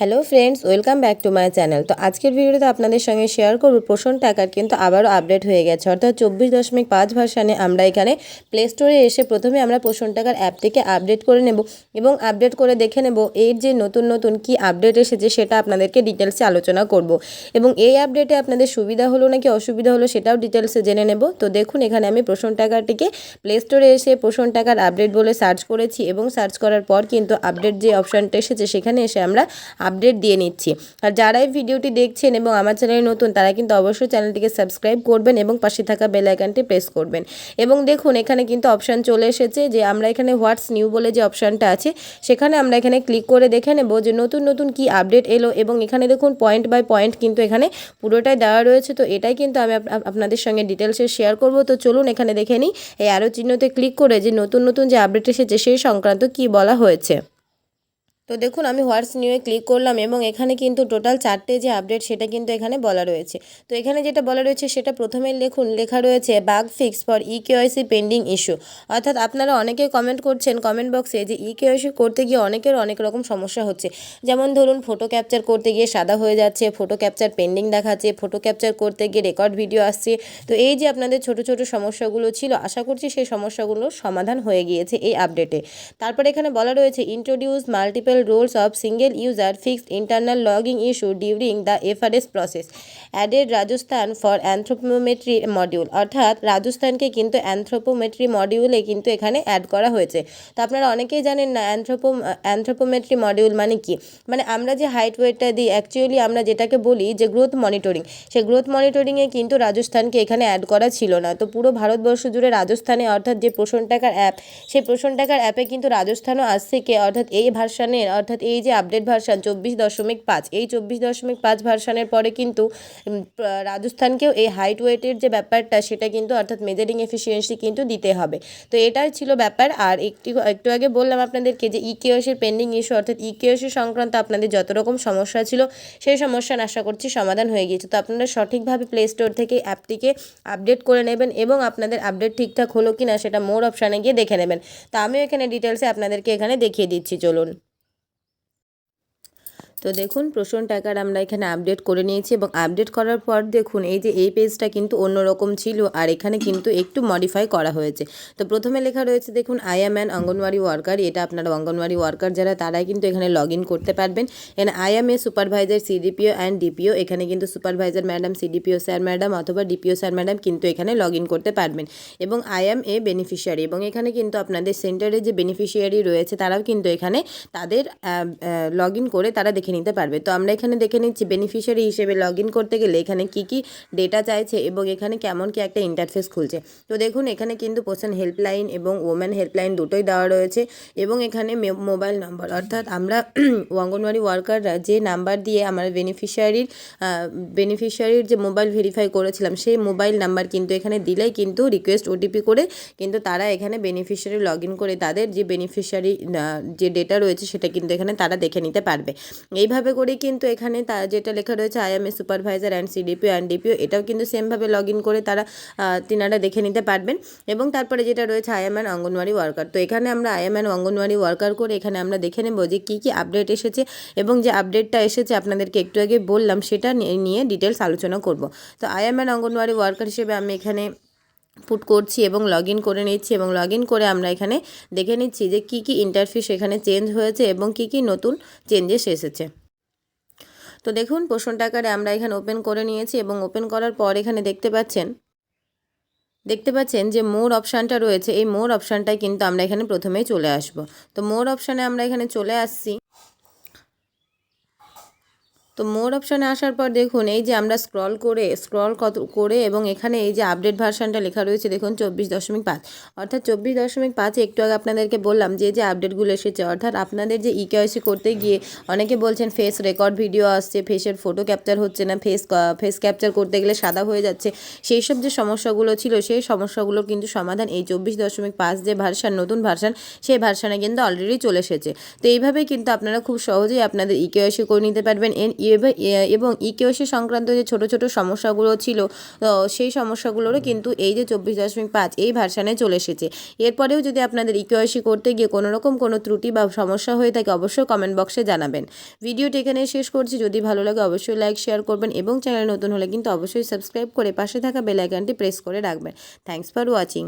Hello friends welcome back to my channel তো আজকের ভিডিওতে আপনাদের সঙ্গে শেয়ার করব পোষণ টাকার কিন্তু আবারও আপডেট হয়ে গেছে। অর্থাৎ চব্বিশ দশমিক পাঁচ ভার্সানে আমরা এখানে প্লে স্টোরে এসে প্রথমে আমরা পোষণ টাকার অ্যাপটিকে আপডেট করে নেব এবং আপডেট করে দেখে নেব এর যে নতুন নতুন কি আপডেট এসেছে সেটা আপনাদেরকে ডিটেলসে আলোচনা করব। এবং এই আপডেটে আপনাদের সুবিধা হলো নাকি অসুবিধা হলো সেটাও ডিটেলসে জেনে নেব। তো দেখুন, এখানে আমি পোষণ টাকাটিকে প্লে স্টোরে এসে পোষণ টাকার আপডেট বলে সার্চ করেছি এবং সার্চ করার পর কিন্তু আপডেট যে অপশানটা এসেছে সেখানে এসে আমরা আপডেট দিয়ে নিচ্ছি। আর যারাই ভিডিওটি দেখছেন এবং আমার চ্যানেলে নতুন, তারা কিন্তু অবশ্যই চ্যানেলটিকে সাবস্ক্রাইব করবেন এবং পাশে থাকা বেল আইকনটি প্রেস করবেন। এবং দেখুন, এখানে কিন্তু অপশান চলে এসেছে যে, আমরা এখানে হোয়াটস নিউ বলে যে অপশানটা আছে, সেখানে আমরা এখানে ক্লিক করে দেখে নেব যে, নতুন নতুন কি আপডেট এলো এবং এখানে দেখুন, পয়েন্ট বাই পয়েন্ট কিন্তু এখানে পুরোটাই দেওয়া রয়েছে। তো এটাই কিন্তু আমি আপ- আপনাদের সঙ্গে ডিটেলসে শেয়ার করব। তো চলুন এখানে দেখে নিই। এই আরও চিহ্নতে ক্লিক করে যে, নতুন নতুন যে আপডেট এসেছে, সেই সংক্রান্ত কি বলা হয়েছে। তো দেখুন, আমি হোয়াটস নিউয়ে ক্লিক করলাম এবং এখানে কিন্তু টোটাল চারটে যে আপডেট সেটা কিন্তু এখানে বলা রয়েছে। তো এখানে যেটা বলা রয়েছে, সেটা প্রথমে লিখুন, লেখা রয়েছে, bug fix for e KYC pending issue. অর্থাৎ আপনারা অনেকে কমেন্ট করছেন, কমেন্ট বক্সে যে ই কেওয়াইসি করতে গিয়ে অনেকের অনেক রকম সমস্যা হচ্ছে। যেমন ধরুন ফটো ক্যাপচার করতে গিয়ে সাদা হয়ে যাচ্ছে ফটো ক্যাপচার পেন্ডিং দেখাচ্ছে ফটো ক্যাপচার করতে গিয়ে রেকর্ড ভিডিও আসছে। তো এই যে আপনাদের ছোট ছোট সমস্যাগুলো ছিল, আশা করছি সেই সমস্যাগুলোর সমাধান হয়ে গিয়েছে এই আপডেটে তারপরে এখানে বলা রয়েছে introduce multiple roles of single user fixed internal logging issue during the FRS process added Rajasthan for anthropometry module অর্থাৎ রাজস্থানকে কিন্তু অ্যানথ্রোপোমেট্রি মডিউলে কিন্তু এখানে অ্যাড করা হয়েছে। তো আপনারা অনেকেই জানেন না অ্যানথ্রোপো অ্যানথ্রোপোমেট্রি মডিউল মানে কি? মানে আমরা যে হাইট ওয়েটটা দিই অ্যাকচুয়ালি আমরা যেটাকে বলি যে গ্রোথ মনিটরিং সেই গ্রোথ মনিটরিংয়ে কিন্তু রাজস্থানকে এখানে অ্যাড করা ছিল না। তো পুরো ভারতবর্ষ জুড়ে রাজস্থানে অর্থাৎ যে পোষণ টাকার অ্যাপ সেই পোষণ টাকার অ্যাপে কিন্তু রাজস্থানও আজ থেকে অর্থাৎ এই ভার্সানের অর্থাৎ এই যে আপডেট ভার্সান চব্বিশ দশমিক পাঁচ, এই চব্বিশ দশমিক পাঁচ ভার্সানের পরে কিন্তু রাজস্থানকেও এই হাইট ওয়েটের যে ব্যাপারটা, সেটা কিন্তু অর্থাৎ মেজারিং এফিসিয়েন্সি কিন্তু দিতে হবে। তো এটাই ছিল ব্যাপার। আর একটি, একটু আগে বললাম আপনাদেরকে যে ই কেওসির পেন্ডিং ইস্যু অর্থাৎ ই কেওসি সংক্রান্ত আপনাদের যত রকম সমস্যা ছিল, সেই সমস্যার আশা করছি সমাধান হয়ে গিয়েছে। তো আপনারা সঠিকভাবে প্লে স্টোর থেকে অ্যাপটিকে আপডেট করে নেবেন এবং আপনাদের আপডেট ঠিকঠাক হলো কি না সেটা মোর অপশানে গিয়ে দেখে নেবেন। তো আমিও এখানে ডিটেলসে আপনাদেরকে এখানে দেখিয়ে দিচ্ছি, চলুন। তো দেখুন প্রশ্ন টাকার আমরা এখানে আপডেট করে নিয়েছি এবং আপডেট করার পর দেখুন, এই যে এই পেজটা কিন্তু অন্যরকম ছিল আর এখানে কিন্তু একটু মডিফাই করা হয়েছে। তো প্রথমে লেখা রয়েছে দেখুন I am an Anganwadi worker এটা আপনারা অঙ্গনওয়াড়ি ওয়ার্কার যারা, তারাই কিন্তু এখানে লগ করতে পারবেন। এখানে I am a supervisor CDPO and DPO এখানে কিন্তু supervisor madam CDPO sir madam অথবা ডিপিও স্যার ম্যাডাম কিন্তু এখানে লগ করতে পারবেন। এবং আই এম এ বেনিফিশিয়ারি এবং এখানে কিন্তু আপনাদের সেন্টারে যে বেনিফিশিয়ারি রয়েছে, তারাও কিন্তু এখানে তাদের লগ করে তারা দেখে নিতে পারবে। তো আমরা এখানে দেখে নিচ্ছি বেনিফিশিয়ারি হিসেবে লগ করতে গেলে এখানে কি কি ডেটা চাইছে এবং এখানে কেমন কি একটা ইন্টারফেস খুলছে। তো দেখুন, এখানে কিন্তু পার্সন হেল্পলাইন এবং ওম্যান হেল্পলাইন দুটোই দেওয়া রয়েছে এবং এখানে মোবাইল নম্বর অর্থাৎ আমরা অঙ্গনওয়াড়ি ওয়ার্কাররা যে নাম্বার দিয়ে আমার বেনিফিশিয়ারির বেনিফিশিয়ারির যে মোবাইল ভেরিফাই করেছিলাম, সেই মোবাইল নাম্বার কিন্তু এখানে দিলেই কিন্তু রিকোয়েস্ট ওটিপি করে কিন্তু তারা এখানে বেনিফিশিয়ারি লগ করে তাদের যে বেনিফিশিয়ারি যে ডেটা রয়েছে সেটা কিন্তু এখানে তারা দেখে নিতে পারবে। এইভাবে করে কিন্তু এখানে তা যেটা লেখা রয়েছে I am a supervisor and CDPO and DPO এটাও কিন্তু সেমভাবে লগ ইন করে তারা তিনারা দেখে নিতে পারবেন। এবং তারপরে যেটা রয়েছে আইএমএন অঙ্গনওয়াড়ি ওয়ার্কার তো এখানে আমরা আইএমএন অঙ্গনওয়াড়ি ওয়ার্কার করে এখানে আমরা দেখে নেব যে কী কী আপডেট এসেছে এবং যে আপডেটটা এসেছে আপনাদেরকে একটু আগে বললাম, সেটা নিয়ে- ডিটেলস আলোচনা করব। তো আইএমএন অঙ্গনওয়াড়ি ওয়ার্কার হিসেবে আমি এখানে পুট করছি এবং লগ ইন করে নিচ্ছি এবং লগ ইন করে আমরা এখানে দেখে নিচ্ছি যে কী কী ইন্টারফেস এখানে চেঞ্জ হয়েছে এবং কী কী নতুন চেঞ্জেস এসেছে। তো দেখুন পোষণ টাকারে আমরা এখানে ওপেন করে নিয়েছি এবং ওপেন করার পর এখানে দেখতে পাচ্ছেন দেখতে পাচ্ছেন যে মোর অপশানটা রয়েছে। এই মোর অপশানটায় কিন্তু আমরা এখানে প্রথমেই চলে আসব। তো মোর অপশানে আমরা এখানে চলে আসছি। তো মোর অপশানে আসার পর দেখুন, এই যে আমরা স্ক্রল করে স্ক্রল কত, করে এবং এখানে এই যে আপডেট ভার্সানটা লেখা রয়েছে, দেখুন চব্বিশ দশমিক পাঁচ। অর্থাৎ চব্বিশ দশমিক পাঁচে একটু আগে আপনাদেরকে বললাম যে যে আপডেটগুলো এসেছে, অর্থাৎ আপনাদের যে ইকেওয়াইসি করতে গিয়ে অনেকে বলছেন ফেস রেকর্ড ভিডিও আসছে ফেসের ফটো ক্যাপচার হচ্ছে না ফেস ফেস ক্যাপচার করতে গেলে সাদা হয়ে যাচ্ছে। সেই সব যে সমস্যাগুলো ছিল, সেই সমস্যাগুলোর কিন্তু সমাধান এই চব্বিশ দশমিক পাঁচ যে ভার্সান নতুন ভার্সান সেই ভার্সানে কিন্তু অলরেডি চলে এসেছে। তো এইভাবে কিন্তু আপনারা খুব সহজেই আপনাদের ইকেওয়াইসি করে নিতে পারবেন। এর এব- ইকেওসি সংক্রান্ত যে ছোট ছোট সমস্যাগুলো ছিল সেই সমস্যাগুলোরও কিন্তু এই যে চব্বিশ দশমিক পাঁচ এই ভার্সানে চলে এসেছে। এরপরেও যদি আপনাদের ইকেওয়াইসি করতে গিয়ে কোনো রকম কোনো ত্রুটি বা সমস্যা হয়ে থাকে, অবশ্যই কমেন্ট বক্সে জানাবেন। ভিডিওটি এখানে শেষ করছি। যদি ভালো লাগে, অবশ্যই লাইক শেয়ার করবেন এবং চ্যানেল নতুন হলে কিন্তু অবশ্যই সাবস্ক্রাইব করে পাশে থাকা বেল আইকনটি প্রেস করে রাখবেন। Thanks for watching